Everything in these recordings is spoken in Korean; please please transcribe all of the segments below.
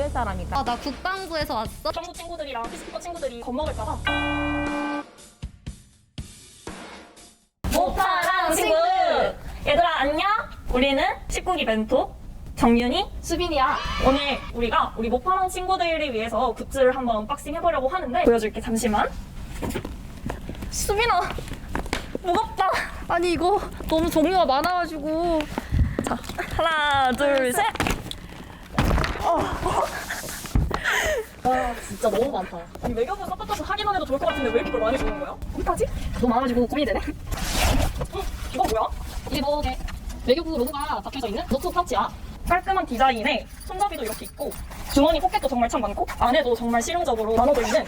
유해 사람이다. 아, 나 국방부에서 왔어? 정부 친구들이랑 피스키퍼 친구들이 겁먹을까봐. 모파랑 친구. 얘들아 안녕? 우리는 19기 벤토 정윤이 수빈이야. 오늘 우리가 우리 모파랑 친구들을 위해서 굿즈를 한번 언박싱 해보려고 하는데 보여줄게 잠시만. 수빈아 무겁다. 아니, 이거 너무 종류가 많아가지고. 자 하나 둘셋 와 진짜 너무 많다 아니 외교부 서포터스 하기만 해도 좋을 것 같은데 왜 이렇게 걸 많이 주는 거야? 어떡하지? 너무 많아가지고 고민이 되네. 이거 뭐야? 이게 뭐, 이게 외교부 로고가 박혀져 있는 노트 파츠야. 깔끔한 디자인에 손잡이도 이렇게 있고 주머니 포켓도 정말 참 많고 안에도 정말 실용적으로 나눠져 있는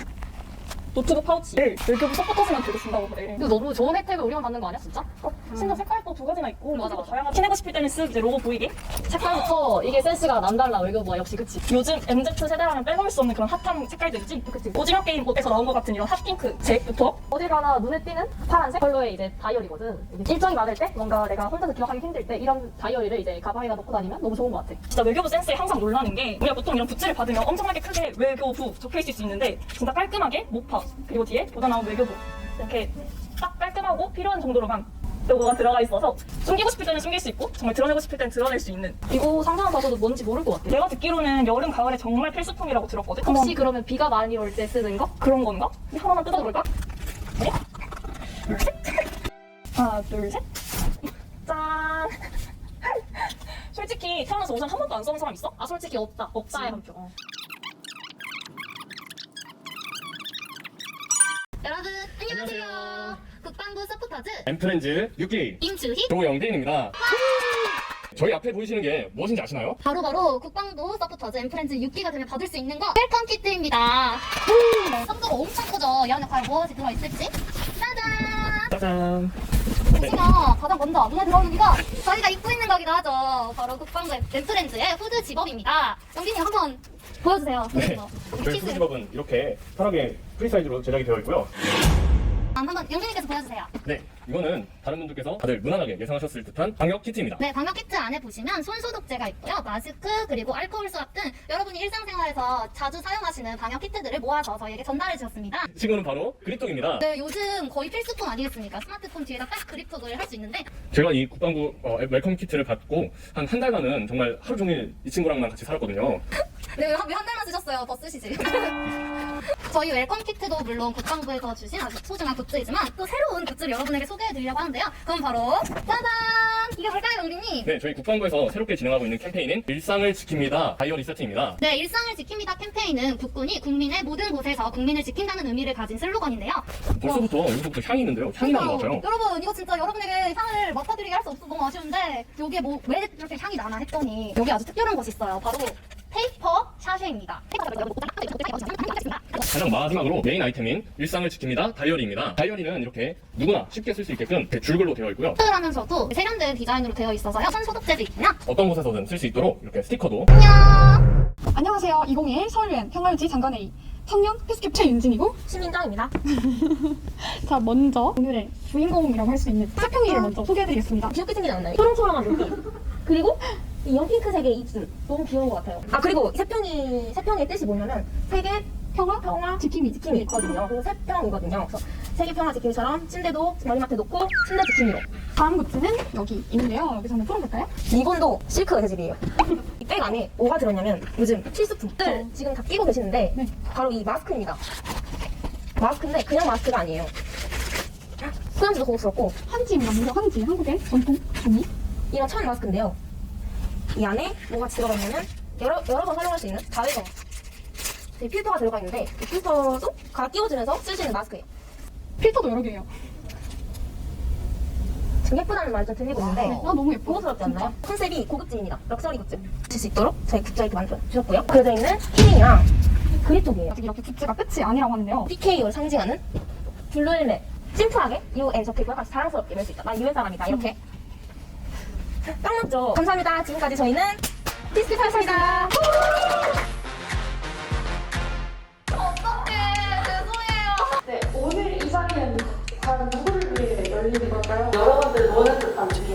노트북 파우치를 외교부 서포터스만 들고 준다고 그래. 이거 너무 좋은 혜택을 우리만 받는 거 아니야, 진짜? 어, 심지어 색깔도 두 가지나 있고 맞아, 맞아. 다양하게 티내고 싶을 때는 쓱 이제 로고 보이게 색깔부터 이게 센스가 남달라, 외교부가. 역시, 그치? 요즘 MZ 세대라면 빼놓을 수 없는 그런 핫한 색깔들이지 그치. 오징어 게임 옷에서 나온 것 같은 이런 핫핑크 잭부터 어딜 가나 눈에 띄는 파란색 컬러의 이제 다이어리거든. 이게 일정이 많을 때 뭔가 내가 혼자서 기억하기 힘들 때 이런 다이어리를 이제 가방에다 넣고 다니면 너무 좋은 것 같아. 진짜 외교부 센스에 항상 놀라는 게 우리가 보통 이런 굿즈를 받으면 엄청나게 크게 외교부 적혀 있을 수 있는데 진짜 깔끔하게 모파 그리고 뒤에 보다 나온 외교부 이렇게 딱 깔끔하고 필요한 정도로만 로고가 들어가 있어서 숨기고 싶을 때는 숨길 수 있고 정말 드러내고 싶을 때는 드러낼 수 있는 이거 상자만 봐서도 뭔지 모를 것 같아. 내가 듣기로는 여름 가을에 정말 필수품이라고 들었거든 혹시 한번 그러면 비가 많이 올 때 쓰는 거? 그런 건가? 하나만 뜯어볼까? 네? 둘셋 하나 둘 셋 짠 솔직히 태어나서 우산 한 번도 안 써본 사람 있어? 아 솔직히 없다. 없지. 한 표. 여 안녕하세요. 국방부 서포터즈 엠프렌즈 6기 임주희 조영대인입니다. 저희 앞에 보이시는 게 무엇인지 아시나요? 바로바로 국방부 서포터즈 엠프렌즈 6기가 되면 받을 수 있는 거 웰컴 키트입니다. 선도가 엄청 커져. 이 안에 과연 무엇이 들어있을지 짜잔. 짜잔. 보시면 가장 먼저 눈에 들어오는 이거 저희가 입고 있는 거기도 하죠. 바로 국방부 엠프렌즈의 후드 집업입니다. 영빈님 한번 보여주세요. 네. 저희 키스. 후드집업은 이렇게 편하게 프리사이즈로 제작이 되어 있고요. 아, 한번 영빈님께서 보여주세요. 네, 이거는 다른 분들께서 다들 무난하게 예상하셨을 듯한 방역 키트입니다. 네, 방역 키트 안에 보시면 손 소독제가 있고요. 마스크 그리고 알코올 수압 등 여러분이 일상생활에서 자주 사용하시는 방역 키트들을 모아서 저희에게 전달해 주셨습니다. 친구는 바로 그립톡입니다. 네, 요즘 거의 필수품 아니겠습니까? 스마트폰 뒤에다 딱 그립톡을 할 수 있는데 제가 이 국방부 어, 앱 웰컴 키트를 받고 한 한 달간은 정말 하루 종일 이 친구랑만 같이 살았거든요. 네, 왜한 달만 쓰셨어요? 더 쓰시지. 저희 웰컴 키트도 물론 국방부에서 주신 아주 소중한 굿즈이지만 또 새로운 굿즈를 여러분에게 소개해 드리려고 하는데요. 그럼 바로 짜잔! 이게 뭘까요, 영빈님? 네, 저희 국방부에서 새롭게 진행하고 있는 캠페인인 일상을 지킵니다 다이어리 세트입니다. 네, 일상을 지킵니다 캠페인은 국군이 국민의 모든 곳에서 국민을 지킨다는 의미를 가진 슬로건인데요. 벌써부터 여기서부터 향이 있는데요. 향이 나는 것 같아요. 여러분, 이거 진짜 여러분에게 향을 맡아드리게 할 수 없어 너무 아쉬운데 여기에 뭐 왜 이렇게 향이 나나 했더니 여기 아주 특별한 것이 있어요. 바로 페이퍼 샤쉐입니다. 가장 마지막으로 메인 아이템인 일상을 지킵니다 다이어리입니다. 다이어리는 이렇게 누구나 쉽게 쓸 수 있게끔 이렇게 줄글로 되어 있고요. 하면서도 세련된 디자인으로 되어 있어서요. 손 소독제도 있고요. 어떤 곳에서든 쓸 수 있도록 이렇게 스티커도 안녕. 안녕하세요. 2021 서울유엔 평화유지 장관회의 청년 피스캡 최윤진이고 시민장입니다 자 먼저 오늘의 주인공이라고 할 수 있는 세평이를 먼저 소개해드리겠습니다. 귀엽게 생기지 않나요? 초롱초롱한 눈빛 그리고 이 연핑크색의 입술 너무 귀여운 것 같아요 아 그리고 세평이 세평의 뜻이 뭐냐면 세계 평화, 평화 지킴이, 지킴이 있거든요 그래서 세평이거든요 그래서 세계 평화 지킴이처럼 침대도 머리맡에 놓고 침대 지킴이로 다음 굿즈는 여기 있는데요. 여기서 한번 풀어볼까요? 리본도 실크 재질이에요 이 백 안에 뭐가 들었냐면 요즘 필수품들 지금 다 끼고 계시는데 네. 바로 이 마스크입니다 마스크인데 그냥 마스크가 아니에요 소염지도 고급스럽고 한지입니다. 먼저 한지, 한국의 전통 종이. 이런 천 마스크인데요. 이 안에 뭐가 들어가냐면 여러 여러 번 활용할 수 있는 자외선 이 필터가 들어가 있는데 이 필터도 갈아 끼워주면서 쓸 수 있는 마스크예요. 필터도 여러 개예요. 지금 예쁘다는 말이 좀 들리고 있는데 아 너무 예뻐. 고급스럽지. 않나요? 컨셉이 고급짐이다. 럭셔리 굿즈. 쓸수 있도록 저희 굿즈 이렇게 만들어 주셨고요. 그려져 있는 키링이랑 그립톡이에요. 아직 이렇게 굿즈가 끝이 아니라고 하는데요. PK를 상징하는 블루헬멧. 심플하게 UN 적혀있고 약간 자랑스럽게 낼 수 있다. 나 UN 사람이다. 이렇게. 딱 맞죠? 감사합니다. 지금까지 저희는 디스피타였습니다. 네, 오늘 이 자리는 과연 누구를 위해 열리는 걸까요? 여러분들 원하는 듯한 느낌으로 이제